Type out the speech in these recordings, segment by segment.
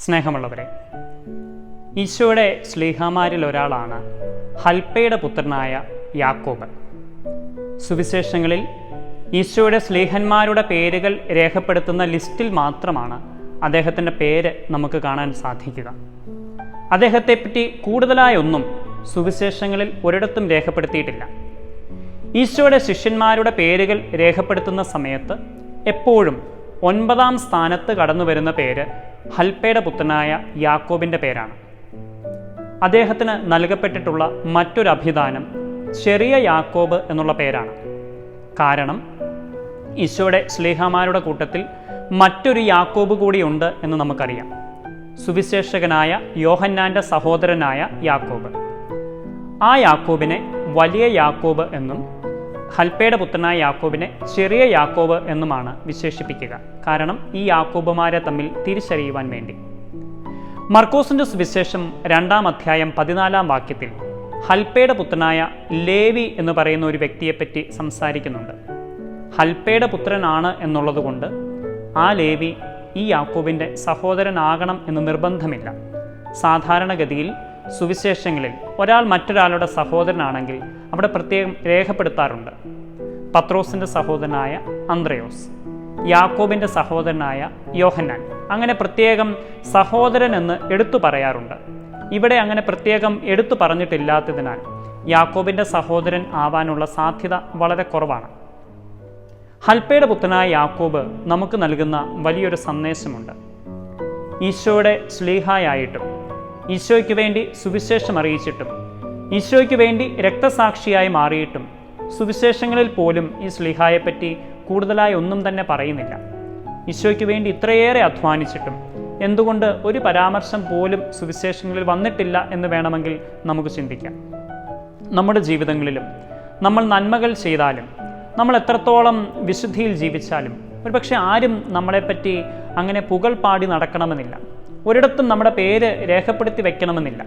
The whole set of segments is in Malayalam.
സ്നേഹമുള്ളവരെ ഈശോയുടെ സ്ലീഹമാരിൽ ഒരാളാണ് ഹൽപ്പയുടെ പുത്രനായ യാക്കോബ്. സുവിശേഷങ്ങളിൽ ഈശോയുടെ സ്ലീഹന്മാരുടെ പേരുകൾ രേഖപ്പെടുത്തുന്ന ലിസ്റ്റിൽ മാത്രമാണ് അദ്ദേഹത്തിന്റെ പേര് നമുക്ക് കാണാൻ സാധിക്കുക. അദ്ദേഹത്തെപ്പറ്റി കൂടുതലായൊന്നും സുവിശേഷങ്ങളിൽ ഒരിടത്തും രേഖപ്പെടുത്തിയിട്ടില്ല. ഈശോയുടെ ശിഷ്യന്മാരുടെ പേരുകൾ രേഖപ്പെടുത്തുന്ന സമയത്ത് എപ്പോഴും ഒൻപതാം സ്ഥാനത്ത് കടന്നു വരുന്ന പേര് ഹൽപ്പയുടെ പുത്രനായ യാക്കോബിന്റെ പേരാണ്. അദ്ദേഹത്തിന് നൽകപ്പെട്ടിട്ടുള്ള മറ്റൊരു അഭിദാനം ചെറിയ യാക്കോബ് എന്നുള്ള പേരാണ്. കാരണം ഈശോയുടെ സ്ലേഹമാരുടെ കൂട്ടത്തിൽ മറ്റൊരു യാക്കോബ് കൂടിയുണ്ട് എന്ന് നമുക്കറിയാം. സുവിശേഷകനായ യോഹന്നാന്റെ സഹോദരനായ യാക്കോബ്. ആ യാക്കോബിനെ വലിയ യാക്കോബ് എന്നും ഹൽപ്പയുടെ പുത്രനായ യാക്കോബിനെ ചെറിയ യാക്കോബ് എന്നുമാണ് വിശേഷിപ്പിക്കുക. കാരണം ഈ യാക്കോബുമാരെ തമ്മിൽ തിരിച്ചറിയുവാൻ വേണ്ടി. മർക്കോസിന്റെ സുവിശേഷം രണ്ടാം അധ്യായം പതിനാലാം വാക്യത്തിൽ ഹൽപ്പയുടെ പുത്രനായ ലേവി എന്ന് പറയുന്ന ഒരു വ്യക്തിയെപ്പറ്റി സംസാരിക്കുന്നുണ്ട്. ഹൽപ്പയുടെ പുത്രനാണ് എന്നുള്ളതുകൊണ്ട് ആ ലേവി ഈ യാക്കോബിന്റെ സഹോദരനാകണം എന്ന് നിർബന്ധമില്ല. സാധാരണഗതിയിൽ സുവിശേഷങ്ങളിൽ ഒരാൾ മറ്റൊരാളുടെ സഹോദരനാണെങ്കിൽ അവിടെ പ്രത്യേകം രേഖപ്പെടുത്താറുണ്ട്. പത്രോസിന്റെ സഹോദരനായ അന്ത്രയോസ് യാക്കോബിന്റെ സഹോദരനായ യോഹന്നാൻ. അങ്ങനെ പ്രത്യേകം സഹോദരൻ എന്ന് എടുത്തു പറയാറുണ്ട്. ഇവിടെ അങ്ങനെ പ്രത്യേകം എടുത്തു പറഞ്ഞിട്ടില്ലാത്തതിനാൽ യാക്കോബിന്റെ സഹോദരൻ ആവാനുള്ള സാധ്യത വളരെ കുറവാണ്. ഹൽപ്പയുടെ പുത്രനായ യാക്കോബ് നമുക്ക് നൽകുന്ന വലിയൊരു സന്ദേശമുണ്ട്. ഈശോയുടെ സ്ലീഹായായിട്ടും ഈശോയ്ക്ക് വേണ്ടി സുവിശേഷം അറിയിച്ചിട്ടും ഈശോയ്ക്ക് വേണ്ടി രക്തസാക്ഷിയായി മാറിയിട്ടും സുവിശേഷങ്ങളിൽ പോലും ഈ സ്ലിഹായെപ്പറ്റി കൂടുതലായി ഒന്നും തന്നെ പറയുന്നില്ല. ഈശോയ്ക്ക് വേണ്ടി ഇത്രയേറെ അധ്വാനിച്ചിട്ടും എന്തുകൊണ്ട് ഒരു പരാമർശം പോലും സുവിശേഷങ്ങളിൽ വന്നിട്ടില്ല എന്ന് വേണമെങ്കിൽ നമുക്ക് ചിന്തിക്കാം. നമ്മുടെ ജീവിതങ്ങളിലും നമ്മൾ നന്മകൾ ചെയ്താലും നമ്മൾ എത്രത്തോളം വിശുദ്ധിയിൽ ജീവിച്ചാലും ഒരുപക്ഷെ ആരും നമ്മളെപ്പറ്റി അങ്ങനെ പുകൾ പാടി നടക്കണമെന്നില്ല. ഒരിടത്തും നമ്മുടെ പേര് രേഖപ്പെടുത്തി വെക്കണമെന്നില്ല.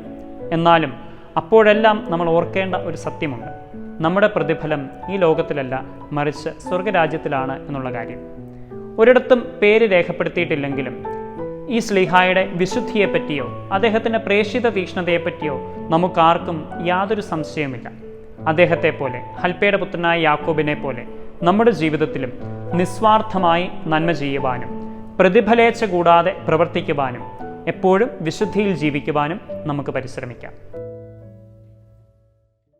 എന്നാലും അപ്പോഴെല്ലാം നമ്മൾ ഓർക്കേണ്ട ഒരു സത്യമുണ്ട്. നമ്മുടെ പ്രതിഫലം ഈ ലോകത്തിലല്ല മറിച്ച് സ്വർഗരാജ്യത്തിലാണ് എന്നുള്ള കാര്യം. ഒരിടത്തും പേര് രേഖപ്പെടുത്തിയിട്ടില്ലെങ്കിലും ഈ സ്ലിഹായുടെ വിശുദ്ധിയെപ്പറ്റിയോ അദ്ദേഹത്തിന്റെ പ്രേക്ഷിത തീക്ഷ്ണതയെപ്പറ്റിയോ നമുക്കാർക്കും യാതൊരു സംശയവുമില്ല. അദ്ദേഹത്തെ പോലെ ഹൽപ്പയുടെ പുത്രനായ യാക്കോബിനെ പോലെ നമ്മുടെ ജീവിതത്തിലും നിസ്വാർത്ഥമായി നന്മ ചെയ്യുവാനും പ്രതിഫലേച്ഛ കൂടാതെ പ്രവർത്തിക്കുവാനും എപ്പോഴും വിശുദ്ധിയിൽ ജീവിക്കുവാനും നമുക്ക് പരിശ്രമിക്കാം.